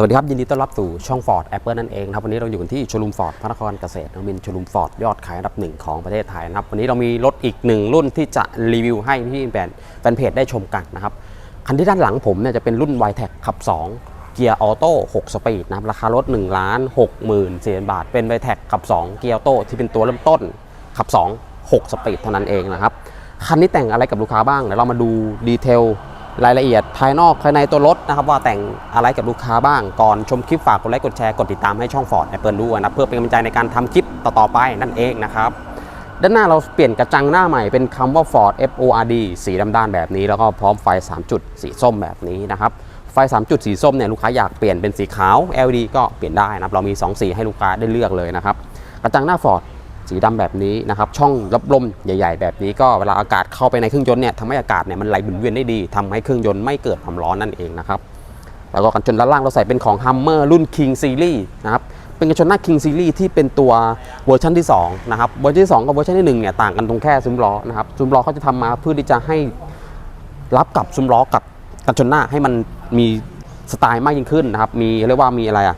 สวัสดีครับ ยินดีต้อนรับสู่ช่อง Ford Apple นั่นเองนะครับวันนี้เราอยู่กันที่ชลูมฟอร์ดพระนครเกษตรนมินชลูมฟอร์ดยอดขายอันดับหนึ่งของประเทศไทยนะครับวันนี้เรามีรถอีกหนึ่งรุ่นที่จะรีวิวให้พี่แฟนแฟนเพจได้ชมกันนะครับคันที่ด้านหลังผมเนี่ยจะเป็นรุ่น y t e c ขับ 2 เกียร์ออโต้6สปีดนะครับราคารถ1ล้าน6หมื่นสี่บาท เป็น y t e c ขับ 2 เกียร์ออโต้ที่เป็นตัวเริ่มต้นขับ 2 6 สปีดเท่านั้นเองนะครับคันนี้แต่งอะไรกับลูกค้าบ้างเดี๋ยวเรามาดูดีเทล รายละเอียดภายนอกภายในตัวรถนะครับว่าแต่งอะไรกับลูกค้าบ้างก่อนชมคลิปฝากกดไลค์กดแชร์กดติดตามให้ช่อง Ford Apple ด้วยนะเพื่อเป็นกำลังใจในการทำคลิปต่อๆไปนั่นเองนะครับด้านหน้าเราเปลี่ยนกระจังหน้าใหม่เป็นคำว่า Ford F O R D สีดำด้านแบบนี้ แล้วก็พร้อมไฟ 3 จุดสีส้มแบบนี้นะครับไฟ 3 จุดสีส้มเนี่ยลูกค้าอยากเปลี่ยนเป็นสีขาว LED ก็เปลี่ยนได้นะครับเรามี 2 สีให้ลูกค้าได้เลือกเลยนะครับกระจังหน้า Ford สีดำแบบนี้นะครับช่องรับลมใหญ่ ๆ แบบนี้ก็เวลาอากาศเข้าไปในเครื่องยนต์เนี่ยทำให้อากาศเนี่ยมันไหลหมุนเวียนได้ดีทำให้เครื่องยนต์ไม่เกิดความร้อนนั่นเองนะครับแล้วก็กันชนด้านล่างเราใส่เป็นของ Hummer รุ่น King Series นะครับเป็นกันชนหน้า King Series ที่เป็นตัวเวอร์ชันที่2นะครับเวอร์ชันที่ 2 กับเวอร์ชันที่1เนี่ยต่างกันตรงแค่ซุ้มล้อนะครับซุ้มล้อเขาจะทำมาเพื่อที่จะให้รับกับซุ้มล้อกับกันชนหน้าให้มันมีสไตล์มากยิ่งขึ้นนะครับมีเรียกว่ามีอะไรอะ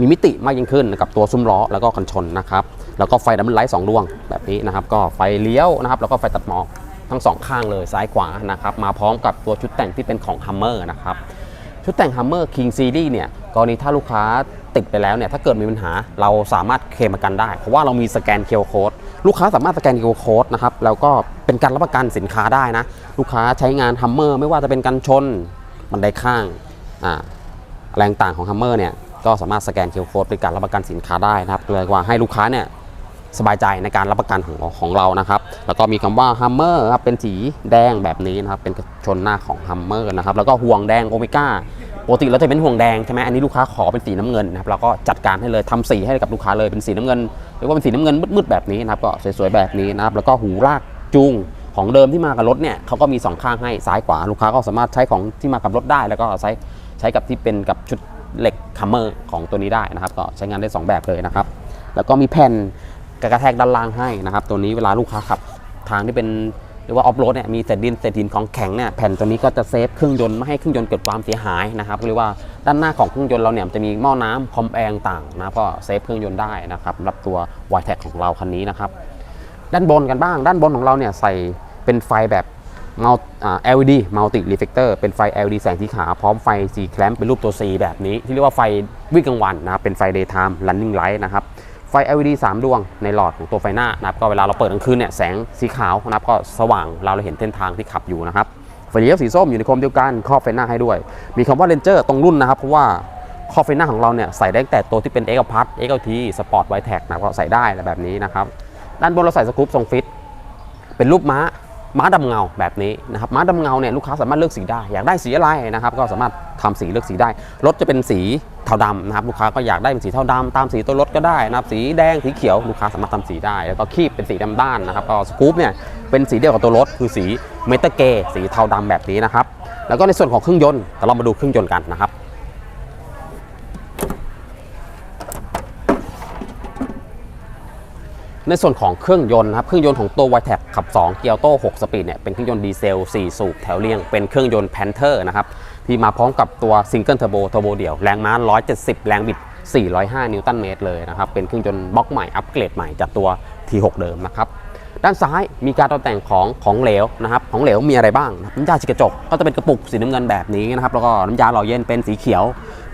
มีมิติมากยิ่งขึ้นกับตัวซุ้มล้อแล้วก็กันชนนะครับ แล้วก็ไฟดับเบิลไลท์สองดวงแบบนี้นะครับ ก็ไฟเลี้ยวนะครับ แล้วก็ไฟตัดหมอกทั้งสองข้างเลยซ้ายขวานะครับ มาพร้อมกับตัวชุดแต่งที่เป็นของ Hummer นะครับ ชุดแต่ง Hummer King Series เนี่ยกรณีถ้าลูกค้าติดไปแล้วเนี่ยถ้าเกิดมีปัญหาเราสามารถเคลมประกันได้ เพราะว่าเรามีสแกนเค r โค้ดลูกค้าสามารถสแกนเค r โค้ดนะครับแล้วก็เป็นการรับประกันสินค้าได้นะ ลูกค้าใช้งาน Hummer ไม่ว่าจะเป็นกันชนบันไดข้างอ่าแรงต่างของ Hummer เนี่ยก็สามารถสแกน QR Code เป็นการรับประกันสินค้าได้นะครับเพื่อว่าให้ลูกค้าเนี่ย สบายใจในการรับประกันของของเรานะครับ แล้วก็มีคำว่า Hummer ครับเป็นสีแดงแบบนี้นะครับ เป็นกระชนหน้าของ Hummer นะครับ แล้วก็ห่วงแดงโอเมก้าปกติเราจะเป็นห่วงแดงใช่ไหมอันนี้ลูกค้าขอเป็นสีน้ำเงินนะครับเราก็จัดการให้เลยทำสีให้กับลูกค้าเลยเป็นสีน้ำเงินเรียกว่าเป็นสีน้ำเงินมืดๆแบบนี้นะครับ ก็สวยๆแบบนี้นะครับ แล้วก็หูลากจูงของเดิมที่มากับรถเนี่ยเขาก็มีสองข้างให้ซ้ายขวาลูกค้าก็สามารถใช้ของที่มากับรถได้ แล้วก็ใช้ใช้กับที่เป็นกับชุดเหล็กคัมเมอร์ของตัวนี้ได้นะครับ ก็ใช้งานได้ 2 แบบเลยนะครับ แล้วก็มีแผ่น กระแทกด้านล่างให้นะครับ ตัวนี้เวลาลูกค้าขับทางที่เป็นเรียกว่าออฟโรดเนี่ยมีเศษดินเศษดินของแข็งเนี่ยแผ่นตัวนี้ก็จะเซฟเครื่องยนต์ไม่ให้เครื่องยนต์เกิดความเสียหายนะครับเรียกว่าด้านหน้าของเครื่องยนต์เราเนี่ยจะมีหม้อน้ำคอมแอร์ต่างนะก็เซฟเครื่องยนต์ได้นะครับสำหรับตัว y t e c ของเราคันนี้นะครับด้านบนกันบ้าง ด้านบนของเราเนี่ยใส่เป็นไฟแบบ Mul- อ่า LED Multi Reflector เป็นไฟ LED แสงสีขาวพร้อมไฟ C clamp เป็นรูปตัว C แบบนี้ ที่เรียกว่าไฟวิ่งกลางวันนะครับเป็นไฟ daytime running light นะครับ ไฟ LED 3 ดวงในหลอดของตัวไฟหน้านะครับก็เวลาเราเปิดกลางคืนเนี่ยแสงสีขาวนะครับก็สว่างเราเราเห็นเส้นทางที่ขับอยู่นะครับไฟเลี้ยวสีส้มอยู่ในโคมเดียวกันครอบไฟหน้าให้ด้วย มีคำว่าเลนเจอร์ตรงรุ่นนะครับเพราะว่าครอบไฟหน้าของเราเนี่ยใส่ได้แต่ตัวที่เป็น X Plus XLT Sport w i t e c นะครับก็ใส่ได้แบบนี้นะครับด้านบนเราใส่สกรูปทรงฟิตเป็นรูปม้า ม้าดำเงาแบบนี้นะครับม้าดำเงาเนี่ยลูกค้าสามารถเลือกสีได้ อยากได้สีอะไรนะครับ ก็สามารถทำสีเลือกสีได้ รถจะเป็นสีเทาดำนะครับลูกค้าก็อยากได้เป็นสีเทาดำตามสีตัวรถก็ได้นะครับสีแดงสีเขียวลูกค้าสามารถทำสีได้ แล้วก็คีบเป็นสีดำด้านนะครับก็สกู๊ปเนี่ยเป็นสีเดียวกับตัวรถคือสีเมตาเกสีเทาดำแบบนี้นะครับแล้วก็ในส่วนของเครื่องยนต์เดี๋ยวเรามาดูเครื่องยนต์กันนะครับ ในส่วนของเครื่องยนต์นะครับเครื่องยนต์ของตัว y t e c ขับ 2 เกียร์โต้6สปีดเนี่ยเป็นเครื่องยนต์ดีเซล 4 สูบแถวเรียง เป็นเครื่องยนต์ Panther นะครับที่มาพร้อมกับตัวซิงเกิลเทอร์โบเทอร์โบเดี่ยวแรงม้า 170 แรงบิด 405 นิวตันเมตรเลยนะครับเป็นเครื่องยนต์บล็อกใหม่อัปเกรดใหม่จากตัว T6 เดิมนะครับ ด้านซ้ายมีการตกแต่งของของเหลวนะครับของเหลวมีอะไรบ้างน้ำยาฉีดกระจกก็จะเป็นกระปุกสีน้ำเงินแบบนี้นะครับแล้วก็น้ำยาหล่อเย็นเป็นสีเขียว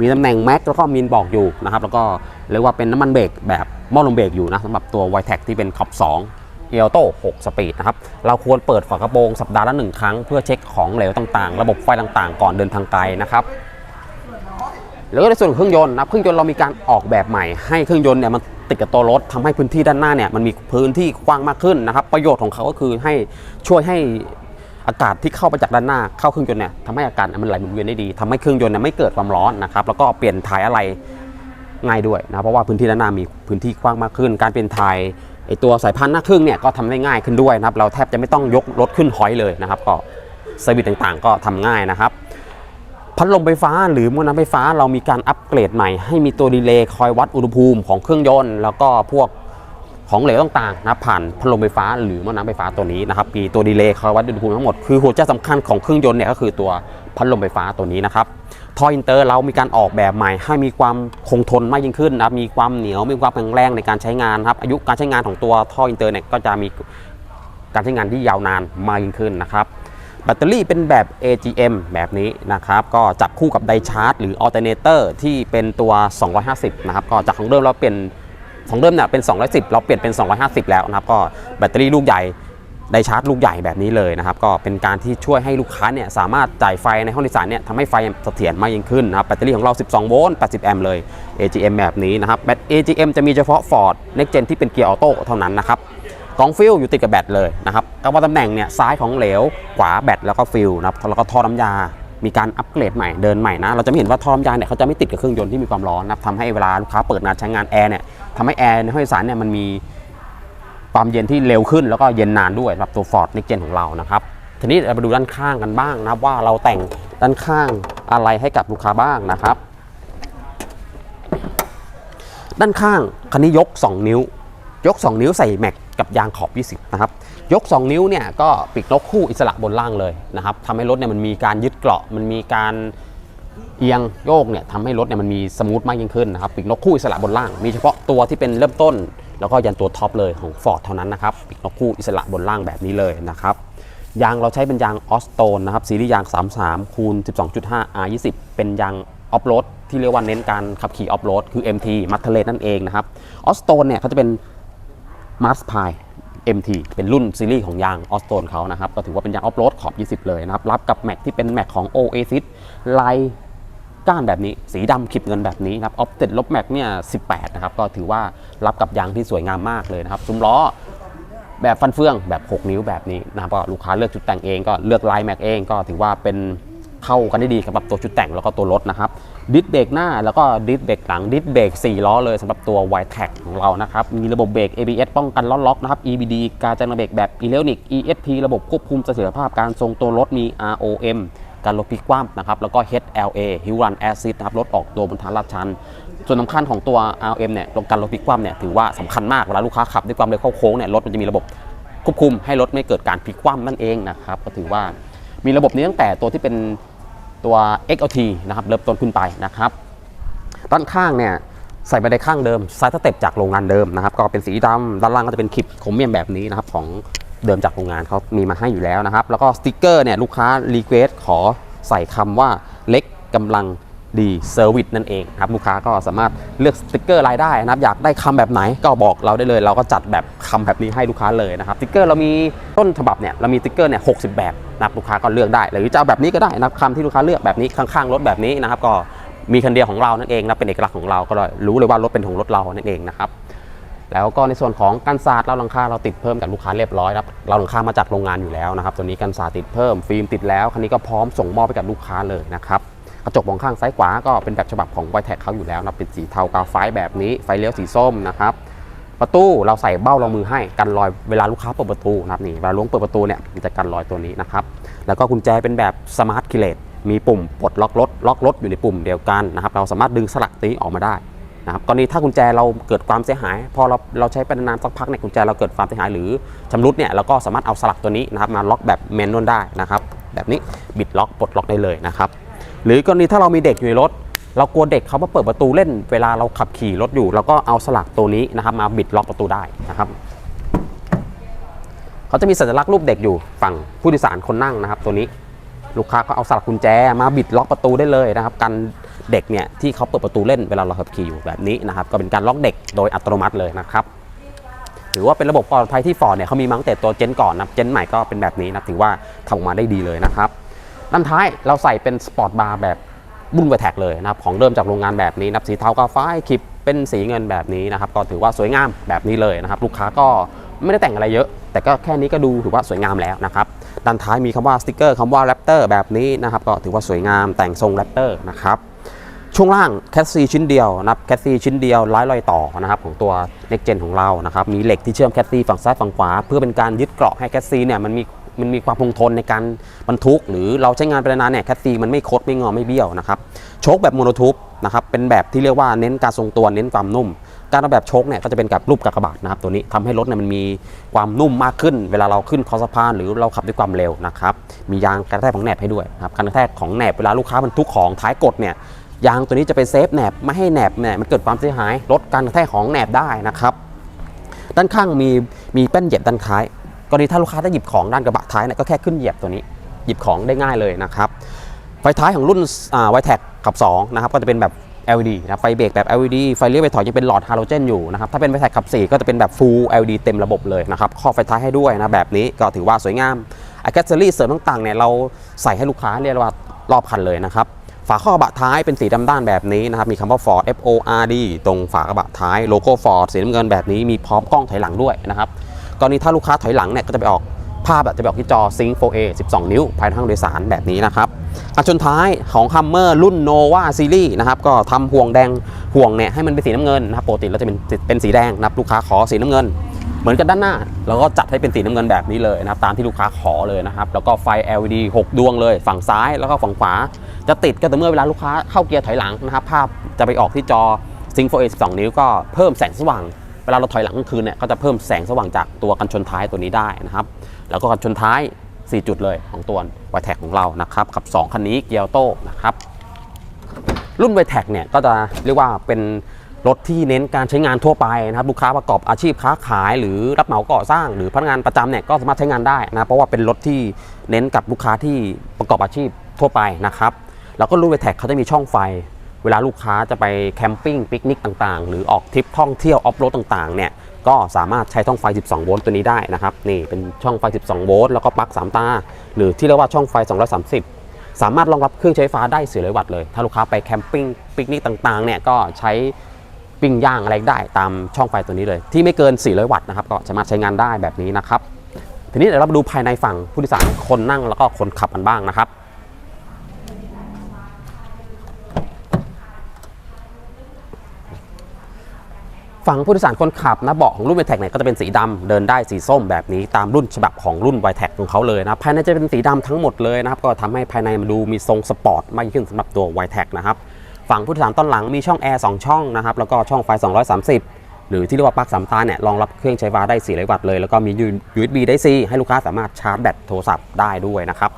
มีตำแหน่งแม็กแล้วก็มีนบอกอยู่นะครับแล้วก็เรียกว่าเป็นน้ำมันเบรกแบบหม้อลมเบรกอยู่นะสำหรับตัว y t e c ที่เป็นขับ 2เอลโต้6สปีดนะครับ เราควรเปิดฝากระโปรงสัปดาห์ละหนึ่งครั้งเพื่อเช็คของเหลวต่างๆ ระบบไฟต่างๆ ก่อนเดินทางไกลนะครับแล้วก็ในส่วนของเครื่องยนต์นะเครื่องยนต์เรามีการออกแบบใหม่ให้เครื่องยนต์เนี่ยมัน ติดกับตัวรถทำให้พื้นที่ด้านหน้าเนี่ยมันมีพื้นที่กว้างมากขึ้นนะครับ ประโยชน์ของเขาก็คือให้ช่วยให้อากาศที่เข้าไปจากด้านหน้าเข้าเครื่องยนต์เนี่ยทำให้อากาศมันไหลหมุนเวียนได้ดีทำให้เครื่องยนต์เนี่ยไม่เกิดความร้อนนะครับแล้วก็เปลี่ยนถ่ายอะไรง่ายด้วยนะเพราะว่าพื้นที่ด้านหน้ามีพื้นที่กว้างมากขึ้น การเปลี่ยนถ่ายไอตัวสายพันธุ์หน้าเครื่องเนี่ยก็ทำได้ง่ายขึ้นด้วยนะครับเราแทบจะไม่ต้องยกรถขึ้นหอยเลยนะครับ ก็เซอร์วิสต่างๆ ก็ทำง่ายนะครับ พัดลมไฟฟ้าหรือมวลน้ำไฟฟ้าเรามีการอัปเกรดใหม่ ให้มีตัวดีเลย์คอยวัดอุณหภูมิของเครื่องยนต์ แล้วก็พวกของเหลวต่างๆนะผ่านพัดลมไฟฟ้าหรือม้อน้ำไฟฟ้าตัวนี้นะครับมีตัวดีเลย์คอยวัดอุณหภูมิทั้งหมดคือหัวใจสำคัญของเครื่องยนต์เนี่ยก็คือตัวพัดลมไฟฟ้าตัวนี้นะครับท่ออินเตอร์เรามีการออกแบบใหม่ ให้มีความคงทนมากยิ่งขึ้นนะมีความเหนียวมีความแข็งแรงในการใช้งานครับอายุการใช้งานของตัวท่ออินเตอร์เนี่ยก็จะมีการใช้งานที่ยาวนานมากยิ่งขึ้นนะครับ แบตเตอรี่เป็นแบบ AGM แบบนี้นะครับ ก็จับคู่กับไดชาร์จหรืออัลเทอร์เนเตอร์ที่เป็นตัว 250 นะครับ ก็จากของเดิมเราเปลี่ยนของเดิมเนี่ยเป็น 210 เราเปลี่ยนเป็น 250 แล้วนะครับ ก็แบตเตอรี่ลูกใหญ่ไดชาร์จลูกใหญ่แบบนี้เลยนะครับ ก็เป็นการที่ช่วยให้ลูกค้าเนี่ยสามารถจ่ายไฟในห้องโดยสารเนี่ยทำให้ไฟเสถียรมากยิ่งขึ้นนะครับแบตเตอรี่ของเรา 12 โวลต์ 80 แอมป์เลย AGM แบบนี้นะครับแบต AGM จะมีเฉพาะ Ford Next Gen ที่เป็นเกียร์ออโต้เท่านั้นนะครับ กล่องฟิลอยู่ติดกับแบตเลยนะครับก็ว่าตำแหน่งเนี่ยซ้ายของเหลวขวาแบตแล้วก็ฟิลนะครับแล้วก็ท่อน้ำยา มีการอัปเกรดใหม่เดินใหม่นะเราจะไม่เห็นว่าท่อน้ำยาเนี่ยเขาจะไม่ติดกับเครื่องยนต์ที่มีความร้อนนะครับทำให้เวลาลูกค้าเปิดงานใช้งานแอร์เนี่ยทำให้แอร์ในห้องโดยสารเนี่ยมันมีความเย็นที่เร็วขึ้นแล้วก็เย็นนานด้วยสำหรับตัว Ford Next Gen ของเรานะครับทีนี้เราไปดูด้านข้างกันบ้างนะครับว่าเราแต่งด้านข้างอะไรให้กับลูกค้าบ้างนะครับ ด้านข้างคันนี้ยก 2 นิ้ว ยก 2 นิ้วใส่แม็กกับยางขอบ 20 นะครับ ยก 2 นิ้วเนี่ยก็ปีกนกคู่อิสระบนล่างเลยนะครับทำให้รถเนี่ยมันมีการยึดเกราะ มันมีการเอียงโยกเนี่ยทำให้รถเนี่ยมันมีสมูทมากยิ่งขึ้นนะครับปีกนกคู่อิสระบนล่าง มีเฉพาะตัวที่เป็นเริ่มต้น แล้วก็ยันตัวท็อปเลยของ Ford เท่านั้นนะครับปีกนกคู่อิสระบนล่างแบบนี้เลยนะครับยางเราใช้เป็นยางออสโตนนะครับซีรีส์ยาง 33คูณ12.5 R20 เป็นยางออฟโรดที่เรียกว่าเน้นการขับขี่ออฟโรดคือ MT มัตเทเลนั่นเองนะครับออสโตนเนี่ยเขาจะเป็น มาร์สพาย MT เป็นรุ่นซีรีส์ของยางออสโตนเขานะครับ ก็ถือว่าเป็นยางออฟโรดขอบ 20 เลยนะครับ รับกับแม็กที่เป็นแม็กของ Oasis ลายก้านแบบนี้สีดำขีดเงินแบบนี้นะครับออฟเต็ดลบแม็กเนี่ย 18 นะครับ ก็ถือว่ารับกับยางที่สวยงามมากเลยนะครับซุ้มล้อแบบฟันเฟืองแบบ 6 นิ้วแบบนี้นะครับก็ลูกค้าเลือกชุดแต่งเองก็เลือกลายแม็กเองก็ถือว่าเป็น เข้ากันได้ดีกับตัวชุดแต่งแล้วก็ตัวรถนะครับดิสเบรกหน้าแล้วก็ดิสเบรกหลังดิสเบรก4ล้อเลยสำหรับตัว y t e c ของเรานะครับมีระบบเบรก ABS ป้องกันล้อล็อกนะครับ EBD การจัดระเบรกแบบอิเล็กทรอนิกส์ ESP ระบบควบคุมเสถียรภาพการทรงตัวรถมี ROM การลดพลิกคว่ำนะครับแล้วก็ HLA Hill Run Assist นะครับรถออกตัวบนทางลาดชัน ส่วนสำคัญของตัว RM เนี่ยการลดพลิกคว่ำเนี่ยถือว่าสำคัญมากเวลาลูกค้าขับด้วยความเร็วเข้าโค้งเนี่ยรถมันจะมีระบบควบคุมให้รถไม่เกิดการพลิกคว่ำนั่นเองนะครับก็ถือว่ามีระบบนี้ตั้งแต่ตัวที่เป็น ตัว XLT นะครับเริ่มต้นขึ้นไปนะครับด้านข้างเนี่ยใส่ไปในข้างเดิมไซส์สเต็ปจากโรงงานเดิมนะครับก็เป็นสีดำด้านล่างก็จะเป็นคลิปโครเมียมแบบนี้นะครับของเดิมจากโรงงานเขามีมาให้อยู่แล้วนะครับ แล้วก็สติกเกอร์เนี่ยลูกค้ารีเควสขอใส่คำว่าเล็กกำลัง ดีเซอร์วิสนั่นเองครับลูกค้าก็สามารถเลือกสติกเกอร์รายได้นะครับอยากได้คำแบบไหนก็บอกเราได้เลย เราก็จัดแบบคำแบบนี้ให้ลูกค้าเลยนะครับสติกเกอร์เรามีต้นฉบับเนี่ยเรามีสติกเกอร์เนี่ยหกแบบนะครับลูกค้าก็เลือกได้ หรือจะเอาแบบนี้ก็ได้นะครับคำที่ลูกค้าเลือกแบบนี้ข้างๆรถแบบนี้นะครับก็มีคันเดียวของเรานั่นเองนะเป็นเอกลักษณ์ของเราก็เลยรู้เลยว่ารถเป็นของรถเรานั่นเองนะครับแล้วก็ในส่วนของกันศาสตร์เราหลังคาเราติดเพิ่มกับลูกค้าเรียบร้อยครับเราหลังคามาจากโรงงานอยู่แล้วนะครับตัวนี้กันศาสตร์ติดเพิ่มฟิล์มติดแล้วคันนี้ก็พร้อมส่งมอบไปกับลูกค้าเลยนะครับ กระจกมองข้างซ้ายขวาก็เป็นแบบฉบับของไวแท็กเขาอยู่แล้วนะเป็นสีเทากาไฟแบบนี้ไฟเลี้ยวสีส้มนะครับประตูเราใส่เบ้ารองมือให้กันรอยเวลาลูกค้าเปิดประตูนะครับนี่เวลาล้วงเปิดประตูเนี่ยมันจะกันรอยตัวนี้นะครับแล้วก็กุญแจเป็นแบบสมาร์ทคิเลตมีปุ่มปลดล็อกรถล็อกรถอยู่ในปุ่มเดียวกันนะครับเราสามารถดึงสลักตีออกมาได้นะครับกรณีถ้ากุญแจเราเกิดความเสียหาย พอเราเราใช้ไปนานสักพักเนี่ยกุญแจเราเกิดความเสียหายหรือชำรุดเนี่ยเราก็สามารถเอาสลักตัวนี้นะครับมาล็อกแบบแมนนวลได้นะครับแบบนี้บิดล็อกปลดล็อกได้เลยนะครับ หรือกรณีถ้าเรามีเด็กอยู่ในรถ เรากลัวเด็กเขามาเปิดประตูเล่น เวลาเราขับขี่รถอยู่เราก็เอาสลักตัวนี้นะครับ มาบิดล็อกประตูได้นะครับเขาจะมีสัญลักษณ์รูปเด็กอยู่ฝั่งผู้โดยสารคนนั่งนะครับ ตัวนี้ลูกค้าก็เอาสลักกุญแจมาบิดล็อกประตูได้เลยนะครับกันเด็กเนี่ยที่เขาเปิดประตูเล่นเวลาเราขับขี่อยู่แบบนี้นะครับก็เป็นการล็อกเด็กโดยอัตโนมัติเลยนะครับถือว่าเป็นระบบปลอดภัยที่ฟอร์ดเนี่ยเขามีมาตั้งแต่ตัวเจนก่อนนะเจนใหม่ก็เป็นแบบนี้นะถือว่าทำออกมาได้ดีเลยนะครับ ด้านท้ายเราใส่เป็นสปอร์ตบาร์แบบบุ้นไวแท็กเลยนะครับของเริ่มจากโรงงานแบบนี้นะครับสีเทากาฟ้าคลิปเป็นสีเงินแบบนี้นะครับก็ถือว่าสวยงามแบบนี้เลยนะครับ ลูกค้าก็ไม่ได้แต่งอะไรเยอะ แต่ก็แค่นี้ก็ดูถือว่าสวยงามแล้วนะครับด้านท้ายมีคำว่าสติกเกอร์คำว่าแรปเตอร์แบบนี้นะครับก็ถือว่าสวยงามแต่งทรงแรปเตอร์นะครับช่วงล่างแคสซีชิ้นเดียวนะครับแคสซีชิ้นเดียวร้ายรอยต่อนะครับของตัว Next Gen ของเรานะครับมีเหล็กที่เชื่อมแคสซีฝั่งซ้ายฝั่งขวา เพื่อเป็นการยึดเกราะให้แคสซีเนี่ยมันมี มันมีความคงทนในการบรรทุก หรือเราใช้งานไปนานเนี่ยแคสซีมันไม่คดไม่งอไม่เบี้ยวนะครับโชคแบบโมโนทูปนะครับเป็นแบบที่เรียกว่าเน้นการทรงตัวเน้นความนุ่ม การออกแบบโชคเนี่ยก็จะเป็นกับรูปกากบาทนะครับตัวนี้ทำให้รถเนี่ยมันมีความนุ่มมากขึ้น เวลาเราขึ้นคอสะพานหรือเราขับด้วยความเร็วนะครับมียางกระแทกของแหนบให้ด้วยนะครับการกระแทกของแหนบเวลาลูกค้าบรรทุกของท้ายกดเนี่ยยางตัวนี้จะไปเซฟแหนบไม่ให้แหนบเนี่ยมันเกิดความเสียหายลดการกระแทกของแหนบได้นะครับด้านข้างมีมีแป้นเหยียบด้านท้าย กรณีถ้าลูกค้าจะหยิบของด้านกระบะท้ายเนี่ยก็แค่ขึ้นเหยียบตัวนี้หยิบของได้ง่ายเลยนะครับไฟท้ายของรุ่นไวแท็กขับ2นะครับก็จะเป็นแบบ LED นะไฟเบรกแบบ LED ไฟเลี้ยวไฟถอยยังเป็นหลอดฮาโลเจนอยู่นะครับถ้าเป็นไวแท็กขับ 4 ก็จะเป็นแบบ Full LED เต็มระบบเลยนะครับครอบไฟท้ายให้ด้วยนะแบบนี้ก็ถือว่าสวยงามอ c เ e s s o r y เสริมต่างๆเนี่ยเราใส่ให้ลูกค้าเรียกว่ารอบคันเลยนะครับฝาข้อกระบะท้ายเป็นสีดำด้านแบบนี้นะครับมีคำว่า Ford F O R D ตรงฝากระบะท้ายโลโก้ Ford สีน้ำเงินแบบนี้มีพร้อมกล้องถอยหลังด้วยนะครับ กรณีถ้าลูกค้าถอยหลังเนี่ยก็จะไปออกภาพจะไปออกที่จอ Sync 4A 12 นิ้ว ภายในห้องโดยสารแบบนี้นะครับการชนท้ายของ Hummer รุ่น Nova Series นะครับก็ทำห่วงแดงห่วงเนี่ยให้มันเป็นสีน้ำเงินนะครับปกติเราจะเป็นเป็นสีแดงนะครับลูกค้าขอสีน้ำเงิน เหมือนกันด้านหน้าเราก็จัดให้เป็นสีน้ำเงินแบบนี้เลยนะครับตามที่ลูกค้าขอเลยนะครับแล้วก็ไฟ LED 6 ดวงเลย ฝั่งซ้ายแล้วก็ฝั่งขวา จะติดก็แต่อเมื่อเวลาลูกค้าเข้าเกียร์ถอยหลังนะครับภาพจะไปออกที่จอ Sync 4A 12 นิ้วก็เพิ่มแสงสว่าง เวลาเราถอยหลังกลางคืนเนี่ยก็จะเพิ่มแสงสว่างจากตัวกันชนท้ายตัวนี้ได้นะครับ แล้วก็กันชนท้าย 4 จุดเลยของตัววายแท็กของเรานะครับกับ 2 คันนี้เกียร์โต้นะครับรุ่นไวแท็กเนี่ยก็จะเรียกว่าเป็นรถที่เน้นการใช้งานทั่วไปนะครับลูกค้าประกอบอาชีพค้าขายหรือรับเหมาก่อสร้าง หรือพนักงานประจำเนี่ยก็สามารถใช้งานได้นะเพราะว่าเป็นรถที่เน้นกับลูกค้าที่ประกอบอาชีพทั่วไปนะครับแล้วก็รุ่นไวแท็กเขาจะมีช่องไฟ เวลาลูกค้าจะไปแคมปิ้งปิกนิกต่างๆ หรือออกทริปท่องเที่ยวออฟโรดต่างๆ เนี่ย ก็สามารถใช้ช่องไฟ 12 โวลต์ตัวนี้ได้นะครับ นี่เป็นช่องไฟ 12 โวลต์แล้วก็ปลั๊ก 3 ตา หรือที่เรียกว่าช่องไฟ 230 สามารถรองรับเครื่องใช้ไฟฟ้าได้400วัตต์เลย ถ้าลูกค้าไปแคมปิ้งปิกนิกต่างๆ เนี่ย ก็ใช้ปิ้งย่างอะไรได้ตามช่องไฟตัวนี้เลย ที่ไม่เกิน 400 วัตต์นะครับ ก็สามารถใช้งานได้แบบนี้นะครับ ทีนี้เดี๋ยวเรามาดูภายในฝั่งผู้โดยสารคนนั่งแล้วก็คนขับกันบ้างนะครับ ฝั่งผู้โดยสารคนขับนะเบาะของรุ่น v ว t e c เนี่ยก็จะเป็นสีดำเดินได้สีส้มแบบนี้ตามรุ่นฉบับของรุ่น v ว t e c ของเขาเลยนะภายในจะเป็นสีดำทั้งหมดเลยนะครับก็ทำให้ภายในมันดูมีทรงสปอร์ตมากขึ้นสำหรับตัว v ว t e c นะครับฝั่งผู้โดยสารต้นหลังมีช่องแอร์2ช่องนะครับแล้วก็ช่องไฟ 230หรือที่เรียกว่าปลั๊กสามตาเนี่ยรองรับเครื่องใช้ไฟฟ้าได้400วัตต์เลย แล้วก็มี USB ได้ C ให้ลูกค้าสามารถชาร์จแบตโทรศัพท์ได้ด้วยนะครับ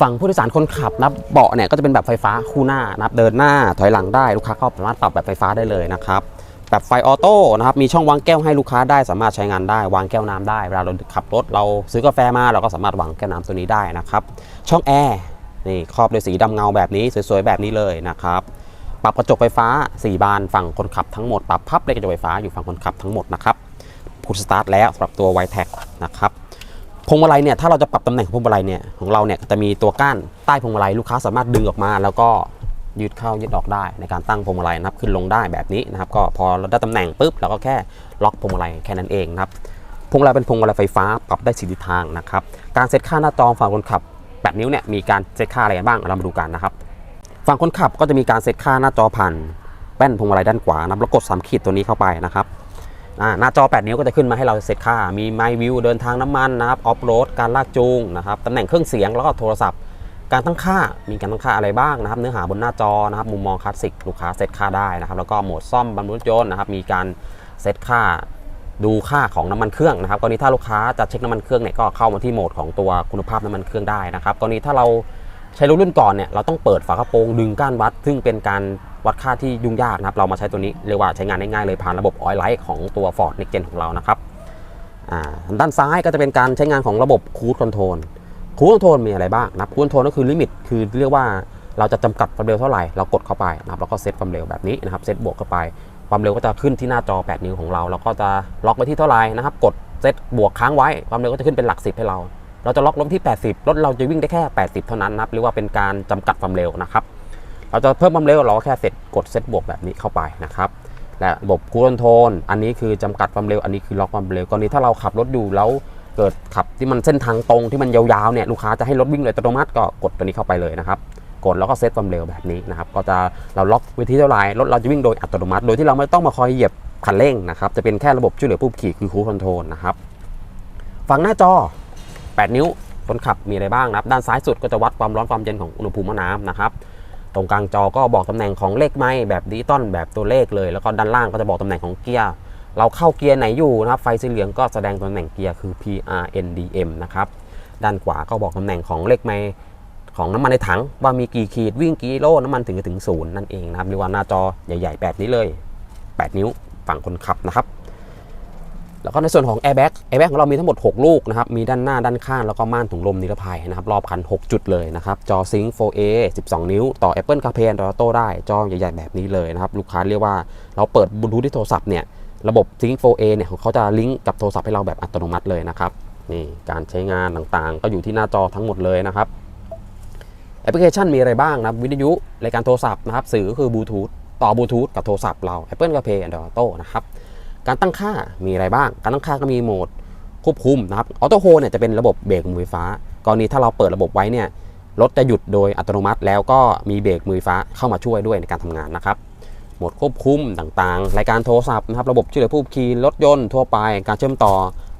ฝั่งผู้โดยสารคนขับนะเบาะเนี่ยก็จะเป็นแบบไฟฟ้าคู่หน้านะครับเดินหน้าถอยหลังได้ลูกค้าก็สามารถปรับแบบไฟฟ้าได้เลยนะครับแบบไฟออโต้นะครับมีช่องวางแก้วให้ลูกค้าได้สามารถใช้งานได้ วางแก้วน้ำได้เวลาเราขับรถเราซื้อกาแฟมาเราก็สามารถวางแก้วน้ำตัวนี้ได้นะครับช่องแอร์นี่ครอบด้วยสีดำเงาแบบนี้สวยๆแบบนี้เลยนะครับปรับกระจกไฟฟ้า 4 บานฝั่งคนขับทั้งหมดปรับพับเลขกระจกไฟฟ้าอยู่ฝั่งคนขับทั้งหมดนะครับพุทสตาร์ทแล้วสำหรับตัว y t e c นะครับ พวงมาลัยเนี่ยถ้าเราจะปรับตำแหน่งของพวงมาลัยเนี่ยของเราเนี่ยจะมีตัวก้านใต้พวงมาลัยลูกค้าสามารถดึงออกมา แล้วก็ยืดเข้ายืดออกได้ ในการตั้งพวงมาลัยนะครับขึ้นลงได้แบบนี้นะครับก็พอเราได้ตำแหน่งปุ๊บเราก็แค่ล็อกพวงมาลัยแค่นั้นเองนะครับพวงมาลัยเป็นพวงมาลัยไฟฟ้าปรับได้สีทิศทางนะครับการเซตค่าหน้าจอฝั่งคนขับ8นิ้วเนี่ยมีการเซตค่าอะไรกันบ้างเรามาดูกันนะครับฝั่งคนขับก็จะมีการเซตค่าหน้าจอผ่านแป้นพวงมาลัยด้านขวานับแล้วกดสามขีดตัวนี้เข้าไปนะครับ หน้าจอ 8 นิ้วก็จะขึ้นมาให้เราเซตค่า มีไมวิวเดินทางน้ำมันนะครับออฟโรดการลากจูงนะครับตำแหน่งเครื่องเสียงแล้วก็โทรศัพท์ การตั้งค่ามีการตั้งค่าอะไรบ้างนะครับ เนื้อหาบนหน้าจอนะครับมุมมองคลาสสิกลูกค้าเซตค่าได้นะครับแล้วก็โหมดซ่อมบรรทุกรถยนต์นะครับมีการเซตค่าดูค่าของน้ำมันเครื่องนะครับกรณีถ้าลูกค้าจะเช็คน้ำมันเครื่องเนี่ยก็เข้ามาที่โหมดของตัวคุณภาพน้ำมันเครื่องได้นะครับกรณีถ้าเรา ใช้รถรุ่นก่อนเนี่ยเราต้องเปิดฝากระโปรงดึงก้านวัด ซึ่งเป็นการวัดค่าที่ยุ่งยากนะครับเรามาใช้ตัวนี้เรียกว่าใช้งานได้ง่ายเลยผ่านระบบออยไลท์ของตัว Ford Next Gen ของเรานะครับด้านซ้ายก็จะเป็นการใช้งานของระบบคูดคอนโทรลคูดคอนโทรลมีอะไรบ้างนะครับคูดคอนโทรลก็คือลิมิตคือเรียกว่าเราจะจำกัดความเร็วเท่าไหร่เรากดเข้าไปนะครับแล้วก็เซตความเร็วแบบนี้นะครับเซตบวกเข้าไป ความเร็วก็จะขึ้นที่หน้าจอ 8 นิ้วของเรา แล้วก็จะล็อกไว้ที่เท่าไหร่นะครับกดเซตบวกค้างไว้ ความเร็วก็จะขึ้นเป็นหลักสิบให้เรา เราจะล็อกลงที่ 80 รถเราจะวิ่งได้แค่ 80 เท่านั้นนะครับเรียกว่าเป็นการจำกัดความเร็วนะครับ เราจะเพิ่มความเร็วเราแค่เสร็จกดเซตบวกแบบนี้เข้าไปนะครับและระบบคูลอนโทรลอันนี้คือจำกัดความเร็ว อันนี้คือล็อกความเร็ว กรณีถ้าเราขับรถอยู่แล้วเกิดขับที่มันเส้นทางตรงที่มันยาวๆเนี่ยลูกค้าจะให้รถวิ่งเลยอัตโนมัติก็กดตัวนี้เข้าไปเลยนะครับกดแล้วก็เซตความเร็วแบบนี้นะครับก็จะเราล็อกว้ที่เท่าไร่รถเราจะวิ่งโดยอัตโนมัติ โดยที่เราไม่ต้องมาคอยเหยียบคันเร่งนะครับจะเป็นแค่ระบบช่วยเหลือผู้ขี่คือคูลอนโทรลนะครับฝั่งหน้าจอ 8 นิ้วคนขับมีอะไรบ้างนะครับด้านซ้ายสุดก็จะวัดความร้อนความเย็นของอุณหภูมิน้ำนะครับตรงกลางจอก็บอกตำแหน่งของเลขไม้แบบดิจิตอลแบบตัวเลขเลย แล้วก็ด้านล่างก็จะบอกตำแหน่งของเกียร์เราเข้าเกียร์ไหนอยู่นะครับ ไฟสีเหลืองก็แสดงตำแหน่งเกียร์คือ PRNDM นะครับด้านขวาก็บอกตำแหน่งของเลขไม้ของน้ำมันในถัง ว่ามีกี่ขีดวิ่งกี่กิโลน้ำมันถึงจะถึงศูนย์นั่นเองนะครับเรียกว่าหน้าจอใหญ่ ๆ แบบนี้เลย 8 นิ้วฝั่งคนขับนะครับ แล้วก็ในส่วนของ Airbag Airbag ของเรามีทั้งหมด 6 ลูกนะครับ มีด้านหน้าด้านข้าง แล้วก็ม่านถุงลมนิรภัยนะครับ รอบคัน 6 จุดเลยนะครับ จอ Sync 4A 12 นิ้ว ต่อ Apple CarPlay Android Auto ได้ จอใหญ่ๆแบบนี้เลยนะครับ ลูกค้าเรียกว่าเราเปิดบลูทูธที่โทรศัพท์เนี่ย ระบบ Sync 4A เนี่ยเขาจะลิงก์กับโทรศัพท์ให้เราแบบอัตโนมัติเลยนะครับ นี่การใช้งานต่างๆ ก็อยู่ที่หน้าจอทั้งหมดเลยนะครับแอปพลิเคชันมีอะไรบ้างนะวิทยุรายการโทรศัพท์นะครับสื่อก็คือบลูทูธต่อบลูทูธกับโทรศัพท์เรา Apple CarPlay Android Auto นะครับ การตั้งค่ามีอะไรบ้าง การตั้งค่าก็มีโหมดควบคุมนะครับออโต้โฮเนี่ยจะเป็นระบบเบรกมือไฟฟ้ากรณีถ้าเราเปิดระบบไว้เนี่ยรถจะหยุดโดยอัตโนมัติ แล้วก็มีเบรกมือไฟฟ้าเข้ามาช่วยด้วยในการทำงานนะครับโหมดควบคุมต่างๆ รายการโทรศัพท์นะครับระบบช่วยเหลือผู้ขับขี่รถยนต์ทั่วไป การเชื่อมต่อ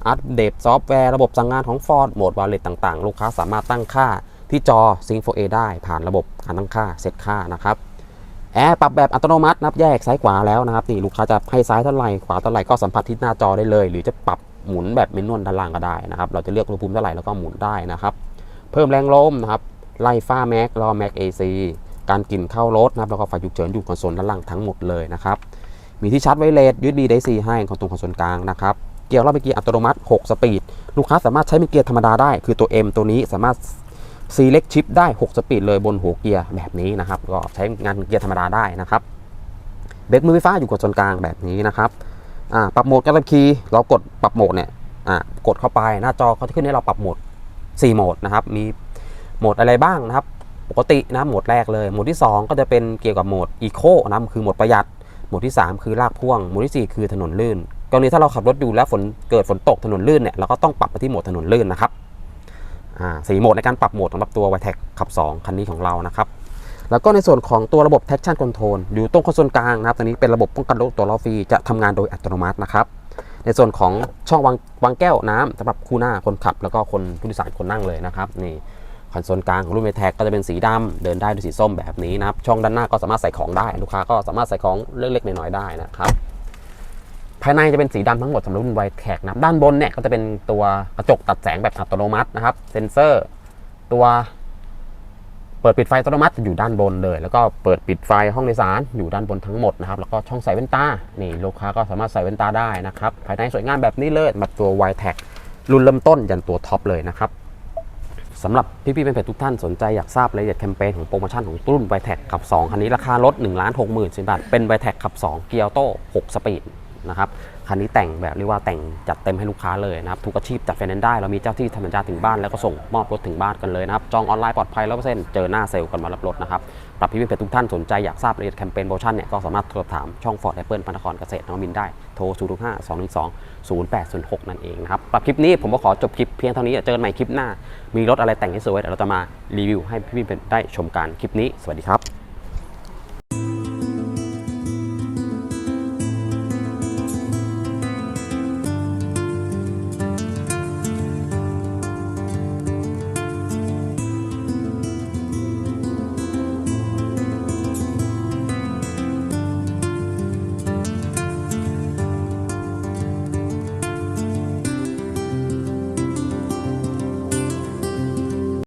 อัปเดตซอฟต์แวร์ระบบสั่งงานของ Ford โหมดวอลเล็ตต่างๆ ลูกค้าสามารถตั้งค่าที่จอ Sync 4A ได้ผ่านระบบการตั้งค่าเซตค่านะครับ แอร์ปรับแบบอัตโนมัตินับแยกซ้ายขวาแล้วนะครับนี่ลูกค้าจะให้ซ้ายเท่าไหร่ขวาเท่าไหร่ก็สัมผัสที่หน้าจอได้เลย หรือจะปรับหมุนแบบเมนวลด้านล่างก็ได้นะครับเราจะเลือกอุณหภูมิเท่าไหร่แล้วก็หมุนได้นะครับ เพิ่มแรงลมนะครับไล่ฟ้าแม็กล้อแม็ก AC การกลิ่นเข้ารถนะครับแล้วก็ไฟฉุกเฉินอยู่คอนโซลด้านล่างทั้งหมดเลยนะครับมีที่ชาร์จไวเลส USB Type C ให้ของตรงคอนโซลกลางนะครับเกียร์รอบเมื่อกี้อัตโนมัติ 6 สปีด ลูกค้าสามารถใช้เป็นเกียร์ธรรมดาได้ คือตัว M ตัวนี้สามารถ Select Shift ได้ 6 สปีดเลยบนหัวเกียร์แบบนี้นะครับ ก็ใช้งานเกียร์ธรรมดาได้นะครับ เบรกมือไฟฟ้าอยู่กับส่วนกลางแบบนี้นะครับปรับโหมดการขับขี่เรากดปรับโหมดเนี่ยกดเข้าไปหน้าจอเขาจะขึ้นให้เราปรับโหมด 4 โหมดนะครับ มีโหมดอะไรบ้างนะครับ ปกตินะโหมดแรกเลย โหมดที่ 2 ก็จะเป็นเกี่ยวกับโหมดอีโคนะคือโหมดประหยัด โหมดที่ 3 คือลากพ่วง โหมดที่ 4 คือถนนลื่น กรณีถ้าเราขับรถอยู่แล้วฝนเกิดฝนตกถนนลื่นเนี่ยเราก็ต้องปรับไปที่โหมดถนนลื่นนะครับ สีโหมดในการปรับโหมดสำหรับตัว v i t e c ขับ 2 คันนี้ของเรานะครับแล้วก็ในส่วนของตัวระบบ traction control อยู่ตรงคอนโซลกลางนะครับตัวนี้เป็นระบบป้องกันรถตัวล้อฟรีจะทำงานโดยอัตโนมัตินะครับในส่วนของช่องวางวางแก้วน้ำสำหรับคู่หน้าคนขับ แล้วก็คนผู้โดยสารคนนั่งเลยนะครับนี่คอนโซลกลางของรุ่นเมทกก็จะเป็นสีดำเดินได้ด้วยสีส้มแบบนี้นะครับช่องด้านหน้าก็สามารถใส่ของได้ลูกค้าก็สามารถใส่ของเล็กๆน้อยๆได้นะครับ ภายในจะเป็นสีดำทั้งหมดสำหรับรุ่นไวแท็กนะครับด้านบนเนี่ยก็จะเป็นตัวกระจกตัดแสงแบบอัตโนมัตินะครับ เซ็นเซอร์ ตัวเปิดปิดไฟอัตโนมัติอยู่ด้านบนเลย แล้วก็เปิดปิดไฟห้องโดยสารอยู่ด้านบนทั้งหมดนะครับแล้วก็ช่องใส่แว่นตานี่ลูกค้าก็สามารถใส่แว่นตาได้นะครับภายในสวยงามแบบนี้เลยแบบตัว y t e c รุ่นเริ่มต้นยันตัวท็อปเลยนะครับสำหรับพี่ๆเป็นเพจทุกท่านสนใจอยากทราบรายละเอียดแคมเปญของโปรโมชั่นของรุ่น y t e c ขับ 2 คันนี้ราคาลด1 6 0 0 0 0บาทเป็น y t e c ขับ 2 เกียร์โต้6สปีด นะครับคันนี้แต่งแบบเรียกว่าแต่งจัดเต็มให้ลูกค้าเลยนะครับทุกอาชีพจัดไฟแนนซ์ได้เรามีเจ้าที่ทำสัญญาถึงบ้านแล้วก็ส่งมอบรถถึงบ้านกันเลยนะครับจองออนไลน์ปลอดภัยร้อยเปอร์เซ็นต์เจอหน้าเซลล์กันมารับรถนะครับปรับพี่เป็นเพจทุกท่านสนใจอยากทราบรายละเอียดแคมเปญโปรโมชั่นเนี่ยก็สามารถโทรถามช่องฟอร์ดแอปเปิลพระนครเกษตรนวมินได้โทร0 5 2 1 2 0 8 0 6 นั่นเองนะครับปรับคลิปนี้ผมก็ขอจบคลิปเพียงเท่านี้เจอกันใหม่คลิปหน้า มีรถอะไรแต่งให้สวยเดี๋ยวเราจะมารีวิวให้พี่ๆได้ชมกันคลิปนี้ สวัสดีครับ